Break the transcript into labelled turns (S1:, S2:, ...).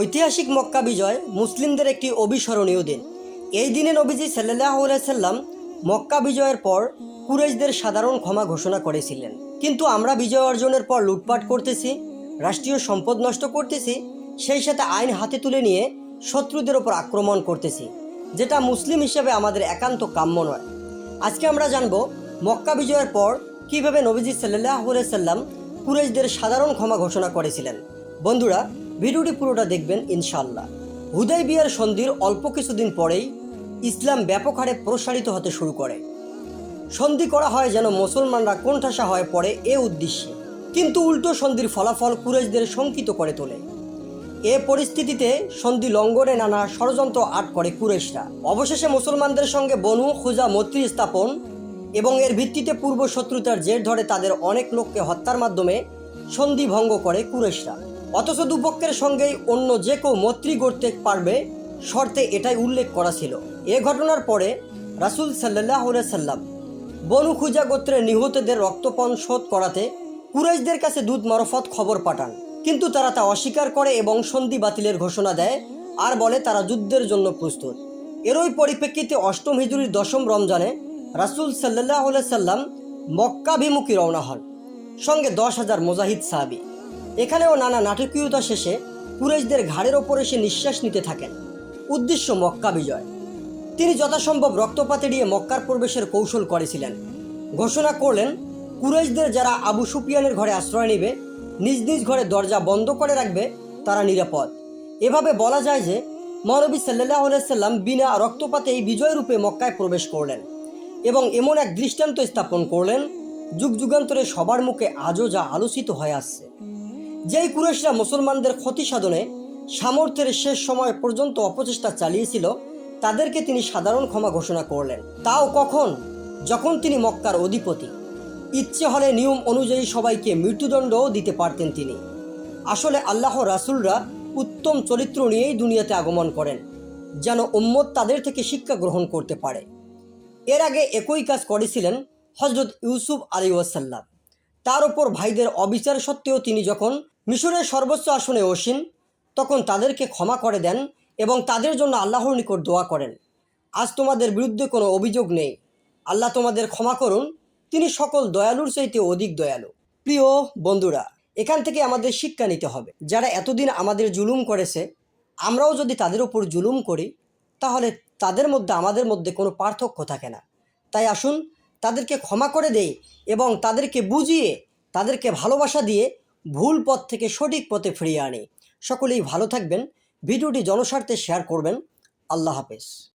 S1: ঐতিহাসিক মক্কা বিজয় মুসলিমদের একটি অবিস্মরণীয় দিন। এই দিনে নবীজি সাল্লাহ সাল্লাম মক্কা বিজয়ের পর কুরেশদের সাধারণ ক্ষমা ঘোষণা করেছিলেন। কিন্তু আমরা বিজয় অর্জনের পর লুটপাট করতেছি, রাষ্ট্রীয় সম্পদ নষ্ট করতেছি, সেই সাথে আইন হাতে তুলে নিয়ে শত্রুদের ওপর আক্রমণ করতেছি, যেটা মুসলিম হিসেবে আমাদের একান্ত কাম্য নয়। আজকে আমরা জানব মক্কা বিজয়ের পর কীভাবে নবীজি সাল্লাহ সাল্লাম কুরেশদের সাধারণ ক্ষমা ঘোষণা করেছিলেন। বন্ধুরা ভিডিওটি পুরোটা দেখবেন ইনশাল্লাহ হুদাই বিয়ার সন্ধির অল্প কিছুদিন পরেই ইসলাম ব্যাপক হারে প্রসারিত হতে শুরু করে। সন্ধি করা হয় যেন মুসলমানরা কোণঠাসা হয়ে পড়ে এ উদ্দেশ্যে। কিন্তু উল্টো সন্ধির ফলাফল কুরেশদের শঙ্কিত করে তোলে। এ পরিস্থিতিতে সন্ধি লঙ্ঘনে নানা ষড়যন্ত্র আট করে কুরেশরা অবশেষে মুসলমানদের সঙ্গে বনু খুজা মৈত্রী স্থাপন এবং এর ভিত্তিতে পূর্ব শত্রুতার জের ধরে তাদের অনেক লোককে হত্যার মাধ্যমে সন্ধি ভঙ্গ করে কুরেশরা অথচ দুপক্ষের সঙ্গেই অন্য যে কেউ মৈত্রী গড়তে পারবে শর্তে এটাই উল্লেখ করা ছিল। এ ঘটনার পরে রাসুল সাল্লাহ সাল্লাম বনু খুজা গোত্রের নিহতদের রক্তপণ শোধ করাতে কুরাইশদের কাছে দুধ মারফত খবর পাঠান। কিন্তু তারা তা অস্বীকার করে এবং সন্ধি বাতিলের ঘোষণা দেয় আর বলে তারা যুদ্ধের জন্য প্রস্তুত। এরই পরিপ্রেক্ষিতে অষ্টম হিজুরির দশম রমজানে রাসুল সাল্লাহ সাল্লাম মক্কাভিমুখী রওনা হন। সঙ্গে দশ হাজার মোজাহিদ সাহাবি। এখানেও নানা নাটকীয়তা শেষে কুরাইশদের ঘাড়ের ওপর এসে নিঃশ্বাস নিতে থাকেন। উদ্দেশ্য মক্কা বিজয়। তিনি যথাসম্ভব রক্তপাত এড়িয়ে মক্কার প্রবেশের কৌশল করেছিলেন। ঘোষণা করলেন, কুরাইশদের যারা আবু সুপিয়ানের ঘরে আশ্রয় নেবে, নিজ নিজ ঘরে দরজা বন্ধ করে রাখবে, তারা নিরাপদ। এভাবে বলা যায় যে, মহানবী সাল্লাহ সাল্লাম বিনা রক্তপাতে এই বিজয় রূপে মক্কায় প্রবেশ করলেন এবং এমন এক দৃষ্টান্ত স্থাপন করলেন, যুগ যুগান্তরে সবার মুখে আজও যা আলোচিত হয়ে আসছে। যেই কুরেশরা মুসলমানদের ক্ষতি সাধনে সামর্থ্যের শেষ সময় পর্যন্ত অপচেষ্টা চালিয়েছিল, তাদেরকে তিনি সাধারণ ক্ষমা ঘোষণা করলেন। তাও কখন? যখন তিনি মক্কার অধিপতি। ইচ্ছে হলে নিয়ম অনুযায়ী সবাইকে মৃত্যুদণ্ডও দিতে পারতেন তিনি। আসলে আল্লাহ রাসুলরা উত্তম চরিত্র নিয়েই দুনিয়াতে আগমন করেন, যেন উম্মত তাদের থেকে শিক্ষা গ্রহণ করতে পারে। এর আগে একই কাজ করেছিলেন হজরত ইউসুফ আলী ওয়াসাল্লাম তার ওপর ভাইদের অবিচার সত্ত্বেও তিনি যখন মিশরের সর্বোচ্চ আসনে অসীম, তখন তাদেরকে ক্ষমা করে দেন এবং তাদের জন্য আল্লাহর নিকট দোয়া করেন। আজ তোমাদের বিরুদ্ধে কোনো অভিযোগ নেই। আল্লাহ তোমাদের ক্ষমা করুন। তিনি সকল দয়ালুর চাইতে অধিক দয়ালু। প্রিয় বন্ধুরা, এখান থেকে আমাদের শিক্ষা নিতে হবে। যারা এতদিন আমাদের জুলুম করেছে, আমরাও যদি তাদের উপর জুলুম করি, তাহলে তাদের মধ্যে আমাদের মধ্যে কোনো পার্থক্য থাকে না। তাই আসুন, তাদেরকে ক্ষমা করে দেই এবং তাদেরকে বুঝিয়ে, তাদেরকে ভালোবাসা দিয়ে ভুল পথ থেকে সঠিক পথে ফিরিয়ে আনি। সকলেই ভালো থাকবেন। ভিডিওটি জনস্বার্থে শেয়ার করবেন। আল্লাহ হাফেজ।